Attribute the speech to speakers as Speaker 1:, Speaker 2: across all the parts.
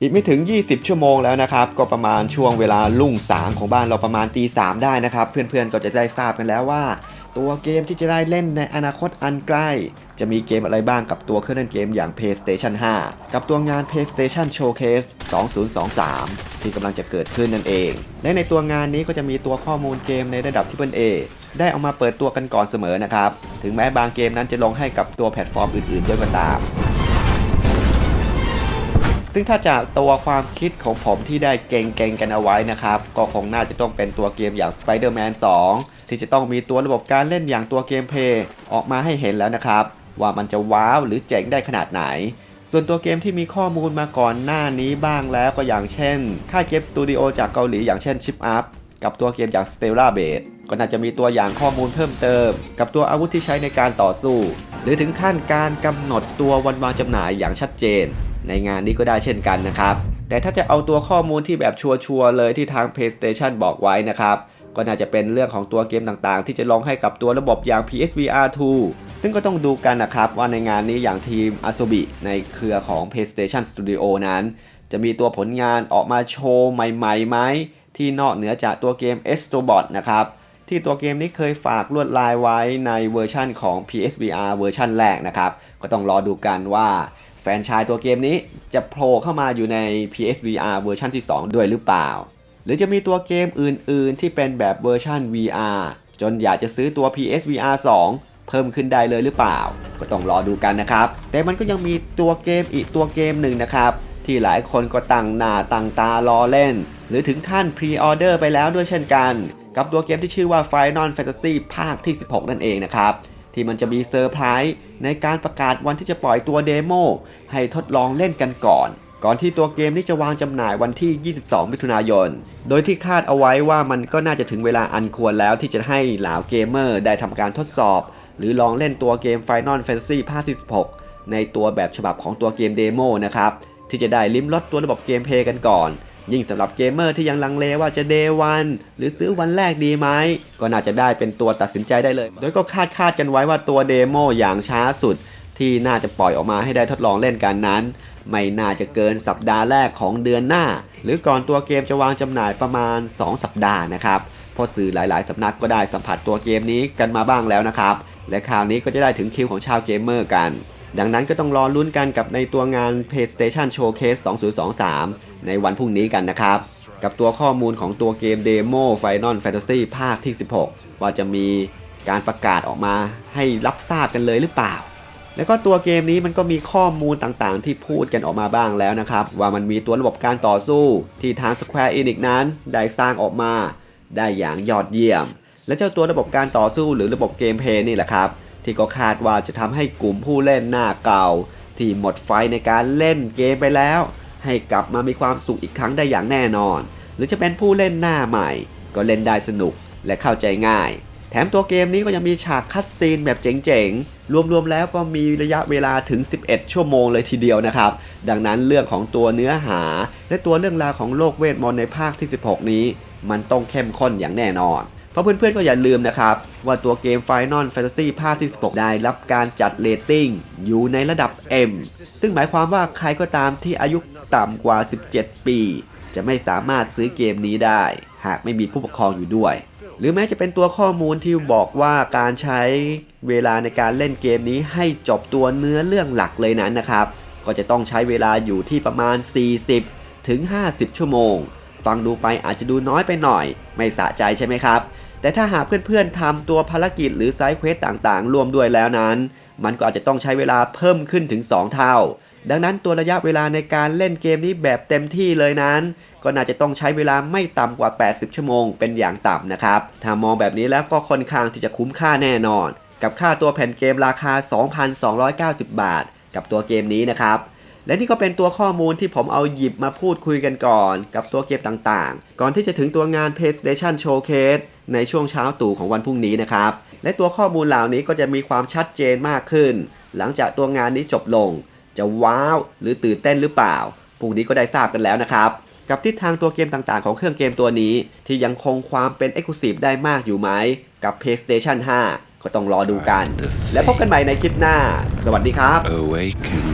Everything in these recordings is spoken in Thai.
Speaker 1: อีกไม่ถึง 20 ชั่วโมงแล้วนะครับ ก็ประมาณช่วงเวลาลุ่งสางของบ้านเราประมาณตีสามได้นะครับ เพื่อนๆก็จะได้ทราบกันแล้วว่า ตัวเกมที่จะได้เล่นในอนาคตอันใกล้ จะมีเกมอะไรบ้างกับตัวเครื่องเล่นเกมอย่าง PlayStation 5 กับตัวงาน PlayStation Showcase 2023 ที่กำลังจะเกิดขึ้นนั่นเอง และในตัวงานนี้ก็จะมีตัวข้อมูลเกมในระดับ Triple A ได้เอามาเปิดตัวกันก่อนเสมอนะครับ ถึงแม้บางเกมนั้นจะลงให้กับตัวแพลตฟอร์มอื่นๆด้วยก็ตาม ซึ่งถ้าจากตัวความคิดของผมที่ได้เก่งๆกันเอาไว้นะครับ ก็คงน่าจะต้องเป็นตัวเกมอย่าง Spider-Man 2 ที่จะต้องมีตัวระบบการเล่นอย่างตัวเกมเพลย์ออกมาให้เห็นแล้วนะครับ ว่ามันจะว้าวหรือเจ๋งได้ขนาดไหน ส่วนตัวเกมที่มีข้อมูลมาก่อนหน้านี้บ้างแล้วก็อย่างเช่น ค่ายเกมสตูดิโอจากเกาหลีอย่างเช่น Chip Up กับตัวเกมอย่าง Stella Blade ก็น่าจะมีตัวอย่างข้อมูลเพิ่มเติม กับตัวอาวุธที่ใช้ในการต่อสู้ หรือถึงขั้นการกำหนดตัววันวางจำหน่ายอย่างชัดเจน ในงานนี้ก็ได้เช่นกันนะครับ แต่ถ้าจะเอาตัวข้อมูลที่แบบชัวร์ๆเลยที่ทาง PlayStation บอกไว้นะครับก็น่าจะเป็นเรื่องของตัวเกมต่างๆ ที่จะลองให้กับตัวระบบอย่าง PSVR 2 ซึ่งก็ต้องดูกันนะครับว่าในงานนี้อย่างทีม Asobi ในเครือของ PlayStation Studio นั้น จะมีตัวผลงานออกมาโชว์ใหม่ๆไหม ที่นอกเหนือจากตัวเกม Astrobot นะครับ ที่ตัวเกมนี้เคยฝากลวดลายไว้ในเวอร์ชั่นของ PSVR เวอร์ชันแรกนะครับ ก็ต้องรอดูกันว่า ฟนชายตัวเกมนี้จะโผล่เข้ามาอยู่ใน PSVR เวอร์ชันที่ 2 ด้วยหรือเปล่า หรือจะมีตัวเกมอื่น ๆ ที่เป็นแบบเวอร์ชัน VR จนอยากจะซื้อตัว PSVR 2 เพิ่มขึ้นได้เลยหรือเปล่า ก็ต้องรอดูกันนะครับ แต่มันก็ยังมีตัวเกมอีกตัวเกมหนึ่งนะครับ ที่หลายคนก็ตั้งหน้าตั้งตารอเล่น หรือถึงขั้นพรีออเดอร์ไปแล้วด้วยเช่นกัน กับตัวเกมที่ชื่อว่า Final Fantasy ภาคที่ 16 นั่นเองนะครับ ที่มันจะมีเซอร์ไพรส์ในการประกาศวันที่จะปล่อยตัวเดโมให้ทดลองเล่นกันก่อน ก่อนที่ตัวเกมนี้จะวางจำหน่ายวันที่ 22 มิถุนายน โดยที่คาดเอาไว้ว่ามันก็น่าจะถึงเวลาอันควรแล้วที่จะให้เหล่าเกมเมอร์ได้ทำการทดสอบ หรือลองเล่นตัวเกม Final Fantasy ภาคที่16ในตัวแบบฉบับของตัวเกมเดโมนะครับที่จะได้ลิ้มรสตัวระบบเกมเพลย์กันก่อน ยิ่งสำหรับเกมเมอร์ที่ยังลังเลว่าจะ Day 1หรือซื้อวันแรกดีไหม ก็น่าจะได้เป็นตัวตัดสินใจได้เลย โดยก็คาดคาดกันไว้ว่าตัวเดโมอย่างช้าสุด ที่น่าจะปล่อยออกมาให้ได้ทดลองเล่นกันนั้น ไม่น่าจะเกินสัปดาห์แรกของเดือนหน้า หรือก่อนตัวเกมจะวางจำหน่ายประมาณ 2 สัปดาห์นะครับเพราะสื่อหลาย ๆ สำนักก็ได้สัมผัสตัวเกมนี้กันมาบ้างแล้วนะครับ และคราวนี้ก็จะได้ถึงคิวของชาวเกมเมอร์กัน ดังนั้นก็ต้องรอลุ้นกันกับในตัวงาน PlayStation Showcase 2023 ในวันพรุ่งนี้กันนะครับ กับตัวข้อมูลของตัวเกมเดโม Final Fantasy ภาคที่ 16 ว่าจะมีการประกาศออกมาให้รับทราบกันเลยหรือเปล่า แล้วก็ตัวเกมนี้มันก็มีข้อมูลต่างๆ ที่พูดกันออกมาบ้างแล้วนะครับ ว่ามันมีตัวระบบการต่อสู้ที่ทาง Square Enix นั้นได้สร้างออกมา ได้อย่างยอดเยี่ยม และเจ้าตัวระบบการต่อสู้หรือระบบเกมเพลย์นี่แหละครับ ที่ก็คาดว่าจะทำให้กลุ่มผู้เล่นหน้าเก่า ที่หมดไฟในการเล่นเกมไปแล้ว ให้กลับมามีความสุขอีกครั้งได้อย่างแน่นอน หรือจะเป็นผู้เล่นหน้าใหม่ ก็เล่นได้สนุกและเข้าใจง่าย แถมตัวเกมนี้ก็ยังมีฉากคัดซีนแบบเจ๋งๆ รวมๆแล้วก็มีระยะเวลาถึง 11 ชั่วโมงเลยทีเดียวนะครับ ดังนั้นเรื่องของตัวเนื้อหา และตัวเรื่องราวของโลกเวทมนต์ในภาคที่ 16 นี้ มันต้องเข้มข้นอย่างแน่นอน ราะเพื่อนๆก็อย่าลืมนะครับ ว่าตัวเกม Final Fantasy ภาคที่16ได้รับการจัดเรตติ้งอยู่ในระดับ M ซึ่งหมายความว่าใครก็ตามที่อายุต่ำกว่า 17 ปี จะไม่สามารถซื้อเกมนี้ได้ หากไม่มีผู้ปกครองอยู่ด้วย หรือแม้จะเป็นตัวข้อมูลที่บอกว่าการใช้เวลาในการเล่นเกมนี้ให้จบตัวเนื้อเรื่องหลักเลยนั้นนะครับ ก็จะต้องใช้เวลาอยู่ที่ประมาณ 40 ถึง 50 ชั่วโมง ฟังดูไปอาจจะดูน้อยไปหน่อย ไม่สะใจใช่ไหมครับ แต่ถ้าหากเพื่อนๆทำตัวภารกิจหรือไซด์เควสต่างๆ รวมด้วยแล้วนั้น มันก็อาจจะต้องใช้เวลาเพิ่มขึ้นถึง 2 เท่า ดังนั้นตัวระยะเวลาในการเล่นเกมนี้แบบเต็มที่เลยนั้น ก็น่าจะต้องใช้เวลาไม่ต่ำกว่า 80 ชั่วโมงเป็นอย่างต่ำนะครับ ถ้ามองแบบนี้แล้วก็ค่อนข้างที่จะคุ้มค่าแน่นอน กับค่าตัวแผ่นเกมราคา 2,290 บาท กับตัวเกมนี้นะครับและนี่ก็เป็นตัวข้อมูลที่ผมเอาหยิบมาพูดคุยกันก่อน กับตัวเกมต่างๆ ก่อนที่จะถึงตัวงาน PlayStation Showcase ในช่วงเช้าตู่ของวันพรุ่งนี้นะครับ และตัวข้อมูลเหล่านี้ก็จะมีความชัดเจนมากขึ้น หลังจากตัวงานนี้จบลง จะว้าวหรือตื่นเต้นหรือเปล่าพรุ่งนี้ก็ได้ทราบกันแล้วนะครับกับทิศทางตัวเกมต่างๆ ของเครื่องเกมตัวนี้ ที่ยังคงความเป็น Exclusive ได้มากอยู่ไหม กับ PlayStation 5 ก็ต้องรอดูกัน และพบกันใหม่ในคลิปหน้า สวัสดีครับ
Speaker 2: awaken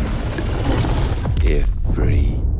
Speaker 2: if free.